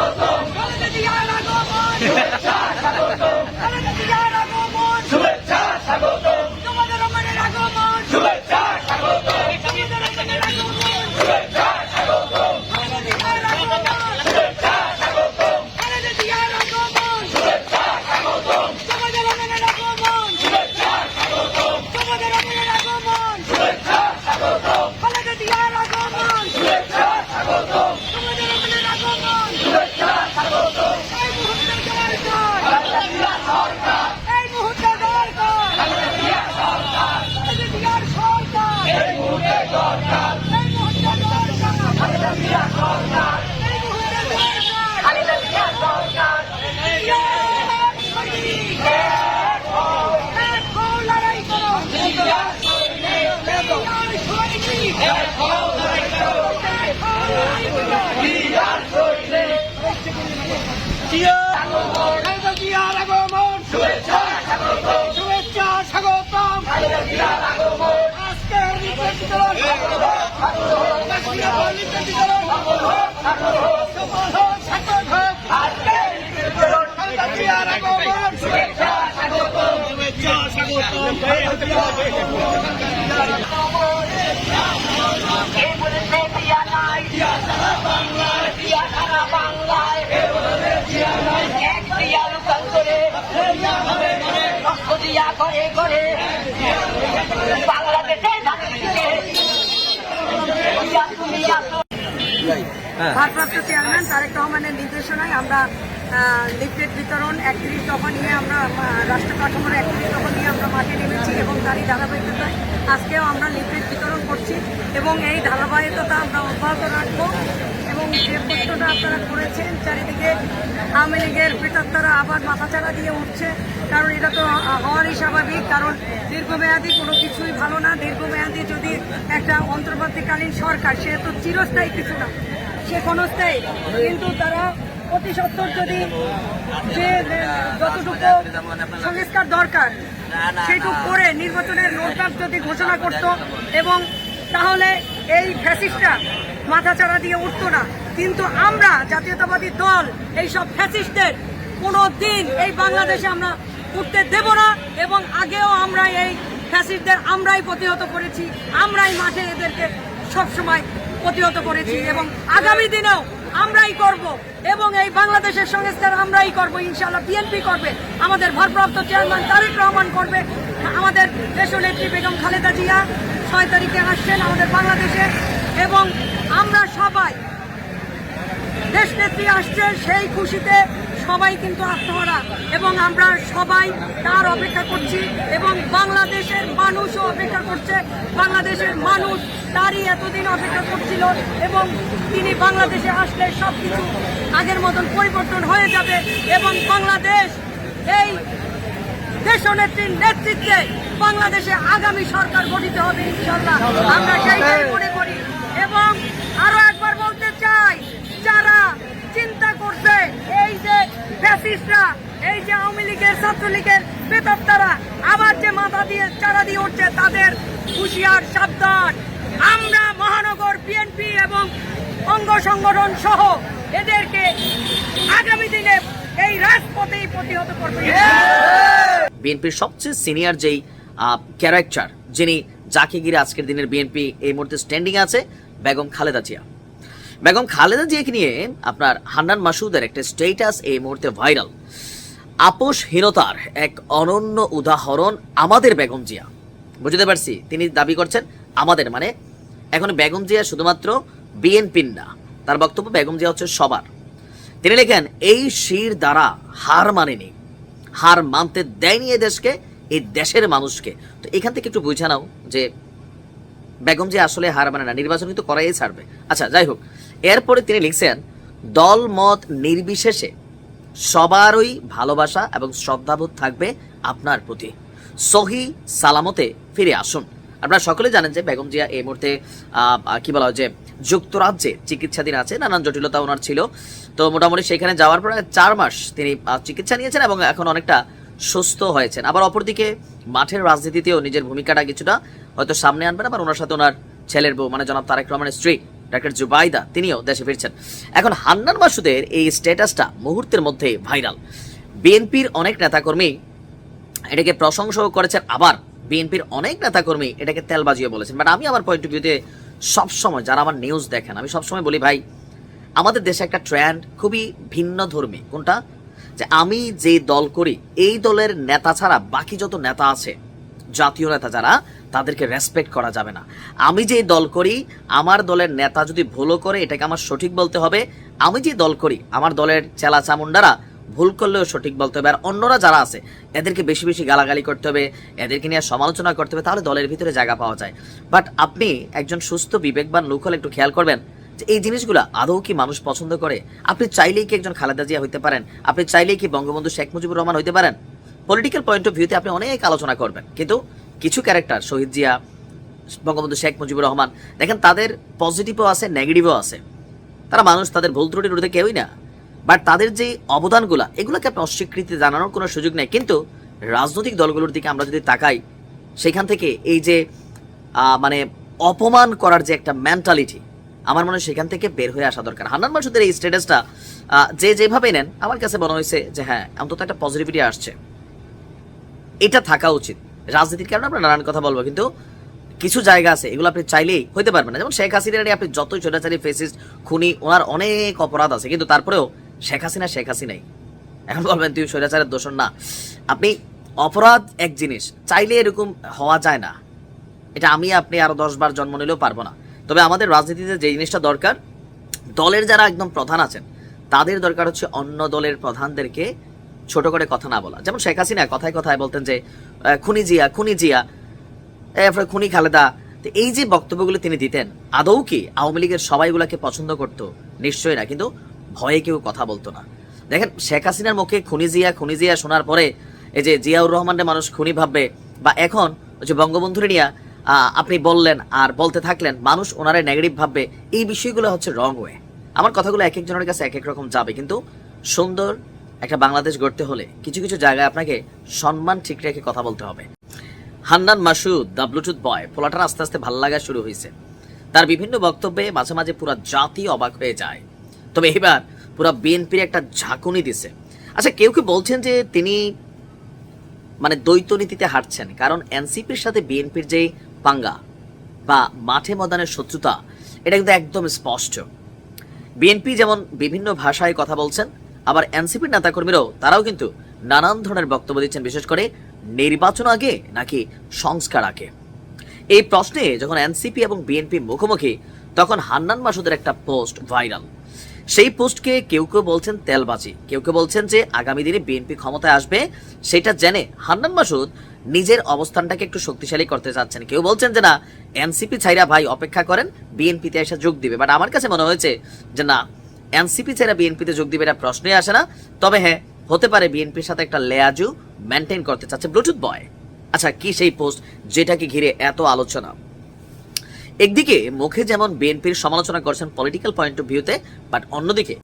আগমন শুভেচ্ছা খালেদা জিয়ার আগমন শুভেচ্ছা স্বাগতম। শুভেচ্ছা জিয়ার আগমন আজকের নির্বাচিতরণ খালেদা জিয়ার আগমন শুভেচ্ছা স্বাগতম শুভেচ্ছা স্বাগতম রক্ত করে করে বাংলাদেশে ভারপ্রাপ্ত চেয়ারম্যান তারেক রহমানের নির্দেশনায় আমরা লিফলেট বিতরণ একত্রিশ দফা নিয়ে আমরা রাষ্ট্র কাঠামোর একত্রিশ দফা নিয়ে আমরা মাঠে নেমেছি এবং তারই ধারাবাহিকতায় আজকেও আমরা লিফলেট বিতরণ করছি এবং এই ধারাবাহিকতা আমরা অব্যাহত রাখব। এবং যে প্রশ্নটা আপনারা করেছেন চারিদিকে আওয়ামী লীগের প্রেতাত্মারা আবার মাথাচাড়া দিয়ে উঠছে। কারণ এটা তো হওয়ারই স্বাভাবিক কারণ দীর্ঘমেয়াদী কোনো কিছুই ভালো না। দীর্ঘমেয়াদী যদি একটা অন্তর্বর্তীকালীন সরকার সে তো চিরস্থায়ী কিছু না সে ক্ষণস্থায়ী। কিন্তু তারা অতি সত্তর যদি যে যতটুকু সংস্কার দরকার সেটুকু করে নির্বাচনের রোডম্যাপ যদি ঘোষণা করত এবং তাহলে এই ফ্যাসিস্টরা মাথাচাড়া দিয়ে উঠতো না। কিন্তু আমরা জাতীয়তাবাদী দল এই সব ফ্যাসিস্টদের কোনো দিন এই বাংলাদেশে আমরা উঠতে দেব না এবং আগেও আমরা এই ফ্যাসিস্টদের আমরাই প্রতিহত করেছি, আমরাই মাঠে এদেরকে সবসময় প্রতিহত করেছি এবং আগামী দিনেও আমরাই করব এবং এই বাংলাদেশের সংস্কার আমরাই করব, ইনশাআল্লাহ বিএনপি করবে, আমাদের ভারপ্রাপ্ত চেয়ারম্যান তারেক রহমান করবে, আমাদের দেশনেত্রী বেগম খালেদা জিয়া ছয় তারিখে আসছেন আমাদের বাংলাদেশে এবং আমরা সবাই দেশ নেত্রী আসছে সেই খুশিতে সবাই কিন্তু আত্মহারা এবং আমরা সবাই তার অপেক্ষা করছি এবং বাংলাদেশের মানুষও অপেক্ষা করছে, বাংলাদেশের মানুষ তারই এতদিন অপেক্ষা করছিল এবং তিনি বাংলাদেশে আসলে সব কিছু আগের মতন পরিবর্তন হয়ে যাবে এবং বাংলাদেশ এই দেশনেত্রীর নেতৃত্বে বাংলাদেশে আগামী সরকার গঠিত হবে ইনশাল্লাহ আমরা সেইটাই মনে করি। এবং আরও একবার বলতে চাই যারা চিন্তা করছে এই যে ফ্যাসিস্টরা এই যে আওয়ামী লীগের ছাত্রলীগের বেতপ্তারা আবার যে মাথা দিয়ে চারা দিয়ে উঠছে তাদের হুঁশিয়ার সাবধান। আমরা মহানগর বিএনপি এবং অঙ্গ সংগঠন সহ এদেরকে আগামী দিনে এই রাজপথেই প্রতিহত করবে বিএনপির সবচেয়ে সিনিয়র যেই ক্যারেক্টার যিনি যাকে ঘিরে আজকের দিনের বিএনপি এই মুহূর্তে স্ট্যান্ডিং আছে, বেগম খালেদা জিয়া। বেগম খালেদা জিয়াকে নিয়ে আপনার হান্নান মাসুদের একটা স্টেটাস এই মুহূর্তে ভাইরাল আপোষহীনতার এক অনন্য উদাহরণ আমাদের বেগম জিয়া। বুঝতে পারছি? তিনি দাবি করছেন আমাদের মানে এখন বেগম জিয়া শুধুমাত্র বিএনপির না, তার বক্তব্য বেগম জিয়া হচ্ছে সবার। তিনি লেখেন, এই শির দ্বারা হার মানেনি হার মানতে দেয়নি এ দেশকে, এই দেশের মানুষকে। তো এখান থেকে একটু বুঝে নাও যে বেগম যে আসলে হার মানে না, নির্বাচন কিন্তু করাই ছাড়বে। আচ্ছা যাই হোক, এরপরে তিনি লিখছেন দল মত নির্বিশেষে সবারই ভালোবাসা এবং শ্রদ্ধাবোধ থাকবে আপনার প্রতি। সহি সালামতে ফিরে আসুন। আপনারা সকলে জানেন যে বেগম জিয়া এই মুহূর্তে কি বলা হয় যে যুক্তরাজ্যে চিকিৎসাধীন আছে নানান জটিলতা ওনার ছিল। তো মোটামুটি সেখানে যাওয়ার পরে চার মাস তিনি চিকিৎসা নিয়েছেন এবং এখন অনেকটা সুস্থ হয়েছেন। আবার অপরদিকে মাঠের রাজনীতিতেও নিজের ভূমিকাটা কিছুটা হয়তো সামনে আনবেন। আবার ওনার সাথে ওনার ছেলের বউ মানে জনাব তারেক রহমানের স্ত্রী, ডাক্তার জুবাইদা, তিনিও দেশে ফিরছেন। এখন হান্নান মাসুদের এই স্ট্যাটাসটা মুহূর্তের মধ্যে ভাইরাল। বিএনপির অনেক নেতাকর্মী এটাকে প্রশংসাও করেছেন আবার বিএনপির অনেক নেতাকর্মী এটাকে তেল বাজিয়ে বলেছেন। বাট আমি আমার পয়েন্ট অফ ভিউতে সবসময় যারা আমার নিউজ দেখেন, আমি সবসময় বলি, ভাই, আমাদের দেশে একটা ট্রেন্ড খুবই ভিন্ন ধর্মী। কোনটা? যে আমি যে দল করি, এই দলের নেতা ছাড়া বাকি যত নেতা আছে, জাতীয় নেতা যারা, তাদেরকে রেসপেক্ট করা যাবে না। আমি যে দল করি, আমার দলের নেতা যদি ভুলও করে, এটাকে আমার সঠিক বলতে হবে। আমি যে দল করি, আমার দলের চেলা চামুন্ডারা ভুল করলেও সঠিক বলতে হবে। আর অন্যরা যারা আছে, এদেরকে বেশি বেশি গালাগালি করতে হবে, এদেরকে নিয়ে সমালোচনা করতে হবে, তাহলে দলের ভিতরে জায়গা পাওয়া যায়। বাট আপনি একজন সুস্থ, বিবেকবান লোক হলে একটু খেয়াল করবেন যে এই জিনিসগুলো আদৌ কি মানুষ পছন্দ করে? আপনি চাইলেই কি একজন খালেদা জিয়া হইতে পারেন? আপনি চাইলেই কি বঙ্গবন্ধু শেখ মুজিবুর রহমান হইতে পারেন? পলিটিক্যাল পয়েন্ট অফ ভিউতে আপনি অনেক আলোচনা করবেন। কিন্তু কিছু ক্যারেক্টার শহীদ জিয়া, বঙ্গবন্ধু শেখ মুজিবুর রহমান, দেখেন তাদের পজিটিভও আছে নেগেটিভও আছে। তারা মানুষ, তাদের ভুল ত্রুটির ঊর্ধ্বে কেউই না। বাট তাদের যে অবদানগুলো, এগুলোকে আপনি অস্বীকৃতি জানানোর কোনো সুযোগ নেই। কিন্তু রাজনৈতিক দলগুলোর দিকে আমরা যদি তাকাই, সেখান থেকে এই যে মানে অপমান করার যে একটা মেন্টালিটি আমার মনে হয় সেখান থেকে বের হয়ে আসা দরকার। হান্নান মাসুদের এই স্ট্যাটাসটা যে যেভাবে নেন, আমার কাছে মনে হয়েছে যে হ্যাঁ অন্তত একটা পজিটিভিটি আসছে। এটা থাকা উচিত। রাজনীতির কারণে আমরা নানান কথা বলব, কিন্তু কিছু জায়গা আছে, এগুলো আপনি চাইলেই হইতে পারবেন না। যেমন শেখ হাসিনা আপনি যতই ছোটাচারি ফেসিস খুনি, ওনার অনেক অপরাধ আছে, কিন্তু তারপরেও শেখ হাসিনা, শেখ হাসিনাই। এখন বলবেন, তুই স্বৈরাচারের দোষণ না। আপনি অপরাধ এক জিনিস, চাইলে এরকম হওয়া যায় না। এটা আমি, আপনি আরও দশ বার জন্ম নিলেও পারব না। তবে আমাদের রাজনীতিতে যে জিনিসটা দরকার, দলের যারা একদম প্রধান আছেন, তাদের দরকার হচ্ছে অন্য দলের প্রধানদেরকে ছোট করে কথা না বলা। যেমন শেখ হাসিনা কথায় কথায় বলতেন যে খুনি জিয়া খুনি জিয়া এরপরে খুনি খালেদা। তো এই যে বক্তব্যগুলো তিনি দিতেন, আদৌ কি আওয়ামী লীগের সবাইগুলোকে পছন্দ করতো? নিশ্চয়ই না। কিন্তু ভয়ে কেউ কথা বলতো না। দেখেন, শেখ হাসিনার মুখে খুনি জিয়া খুনি জিয়া শোনার পরে এই যে জিয়াউর রহমানের মানুষ খুনি ভাববে, বা এখন যে বঙ্গবন্ধুরে নিয়ে আপনি বললেন আর বলতে থাকলেন, মানুষ ওনারে নেগেটিভ ভাববে, এই বিষয়গুলো হচ্ছে রং ওয়ে আমার কথাগুলো এক একজনের কাছে এক এক রকম যাবে, কিন্তু সুন্দর একটা বাংলাদেশ গড়তে হলে কিছু কিছু জায়গায় আপনাকে সম্মান ঠিক রেখে কথা বলতে হবে। Hannan Masud, the Bluetooth boy, পোলাটার আস্তে আস্তে ভালো লাগা শুরু হয়েছে তার বিভিন্ন বক্তব্যে মাঝে মাঝে পুরো জাতি অবাক হয়ে যায়। তবে এবার পুরো বিএনপির একটা ঝাঁকুনি দিছে। আচ্ছা কেউ কেউ বলছেন যে তিনি মানে দ্বৈত নীতিতে হাঁটছেন কারণ এনসিপির সাথে বিএনপির যে পাঙ্গা বা মাঠে ময়দানের শত্রুতা, এটা কিন্তু একদম স্পষ্ট। বিএনপি যেমন বিভিন্ন ভাষায় কথা বলছেন, আবার এনসিপির নেতাকর্মীরাও তারাও কিন্তু নানান ধরনের বক্তব্য দিচ্ছেন, বিশেষ করে নির্বাচন আগে নাকি সংস্কার আগে। এই প্রশ্নে যখন এনসিপি এবং বিএনপি মুখোমুখি, তখন হান্নান মাসুদের একটা পোস্ট ভাইরাল। সেই পোস্টকে কেউ কেউ বলছেন তেলবাজি। কেউ কেউ বলছেন যে আগামী দিনে বিএনপি ক্ষমতায় আসবে, সেটা জেনে হান্নান মাসুদ নিজের অবস্থানটাকে একটু শক্তিশালী করতে চাচ্ছেন। কেউ বলছেন যে না, এনসিপি ছাইরা ভাই অপেক্ষা করেন, বিএনপিতে এসে যোগ দিবে। বাট আমার কাছে মনে হয়েছে যে না, এনসিপি ছাড়া বিএনপিতে যোগ দিবে এটা প্রশ্নই আসে না। তবে হ্যাঁ হতে পারে বিএনপির সাথে একটা লেয়াজু মেনটেন করতে চাচ্ছে ব্লুটুথ বয় আচ্ছা কি সেই পোস্ট যেটাকে ঘিরে এত আলোচনা? একদিকে মুখে যেমন বিএনপির সমালোচনা করছেন পলিটিক্যাল পয়েন্ট অফ ভিউতে বাট অন্যদিকে